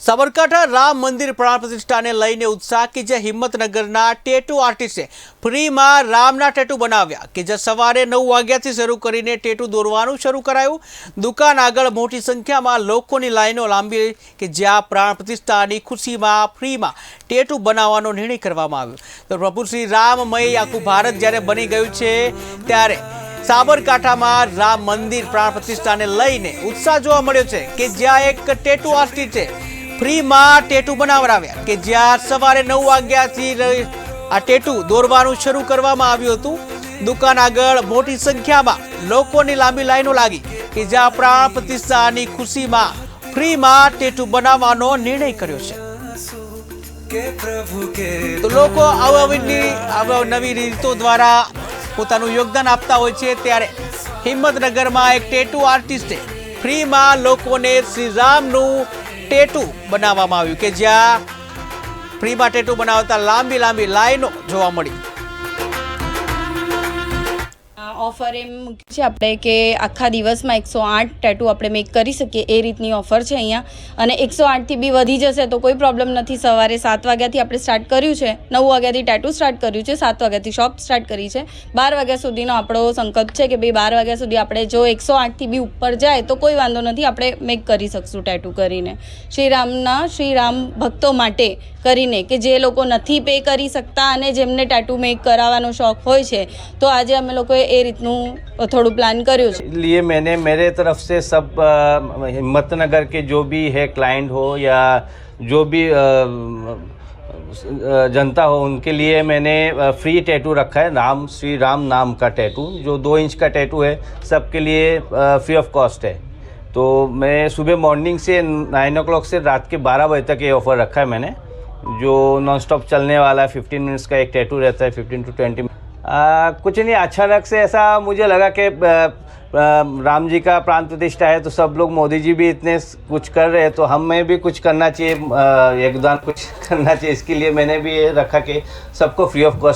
સાબરકાંઠા રામ મંદિર પ્રાણ પ્રતિષ્ઠાને લઈને ઉત્સાહ કે જે હિંમતનગરના ટેટુ આર્ટિસ્ટે ફ્રીમાં રામના ટેટુ બનાવ્યા કે જે સવારે નવ વાગ્યાથી શરૂ કરીને ટેટુ દોરવાનું શરૂ કરાયું. દુકાન આગળ મોટી સંખ્યામાં લોકોની લાઈનો લાંબી કે જ્યાં પ્રાણ પ્રતિષ્ઠાની ખુશીમાં ફ્રીમાં ટેટુ બનાવવાનો નિર્ણય કરવામાં આવ્યો. તો પ્રભુ શ્રી રામમય આખું ભારત જ્યારે બની ગયું છે, ત્યારે સાબરકાંઠામાં રામ મંદિર પ્રાણ પ્રતિષ્ઠાને લઈને ઉત્સાહ જોવા મળ્યો છે કે જ્યાં એક ટેટુ આર્ટિસ્ટ છે ફ્રીમાં ટેટુ બનાવડાવ્યા કે જ્યાં સવારે નવ વાગ્યાથી આ ટેટુ દોરવાનું શરૂ કરવામાં આવ્યું હતું. દુકાન આગળ મોટી સંખ્યામાં લોકોની લાંબી લાઈનો લાગી કે જ્યાં પ્રાણ પ્રતિષ્ઠાની ખુશીમાં ફ્રીમાં ટેટુ બનાવવાનો નિર્ણય કર્યો છે. તો લોકો અવનવી નવી રીતો દ્વારા પોતાનું યોગદાન આપતા હોય છે. ત્યારે હિંમતનગરમાં એક ટેટુ આર્ટિસ્ટે ફ્રીમાં લોકોને શ્રી રામનું ટેટુ બનાવવામાં આવ્યું કે જ્યાં ફ્રીમાં ટેટુ બનાવતા લાંબી લાંબી લાઈનો જોવા મળી. ઓફર એમ છે આપણે કે આખા દિવસમાં એકસો આઠ ટેટુ આપણે મેક કરી શકીએ એ રીતની ઓફર છે અહીંયા. અને એકસો આઠથી બી વધી જશે તો કોઈ પ્રોબ્લેમ નથી. સવારે સાત વાગ્યાથી આપણે સ્ટાર્ટ કર્યું છે. નવ વાગ્યાથી ટેટુ સ્ટાર્ટ કર્યું છે. સાત વાગ્યાથી શોપ સ્ટાર્ટ કરી છે. બાર વાગ્યા સુધીનો આપણો સંકલ્પ છે કે ભાઈ બાર વાગ્યા સુધી આપણે જો એકસો આઠથી બી ઉપર જાય તો કોઈ વાંધો નથી, આપણે મેક કરી શકશું ટેટુ કરીને. શ્રીરામના શ્રીરામ ભક્તો માટે કરીને કે જે લોકો નથી પે કરી શકતા અને જેમને ટેટુ મેક કરાવવાનો શોખ હોય છે, તો આજે અમે લોકોએ એ રીતનું થોડું પ્લાન કર્યું છે लिए मैंने मेरे तरफ से सब अ, हिम्मतनगर के जो भी है क्लाइंट हो या जो भी अ, अ, जनता हो उनके लिए मैंने फ्री टैटू रखा है राम श्री राम नाम का टैटू जो दो इंच का टैटू है सबके लिए फ्री ऑफ कॉस्ट है तो मैं सुबह मॉर्निंग से नाइन ओ क्लॉक से रात के बारह बजे तक ये ऑफ़र रखा है मैंने जो नॉन स्टॉप चलने वाला है फिफ्टीन मिनट्स का एक टैटू रहता है फिफ्टीन टू ट्वेंटी कुछ नहीं अचानक से ऐसा मुझे लगा कि राम जी का प्राण प्रतिष्ठा है तो सब लोग मोदी जी भी इतने कुछ कर रहे हैं तो हमें भी कुछ करना चाहिए योगदान कुछ करना चाहिए, इसके लिए मैंने भी ये रखा कि सबको फ्री ऑफ़ कॉस्ट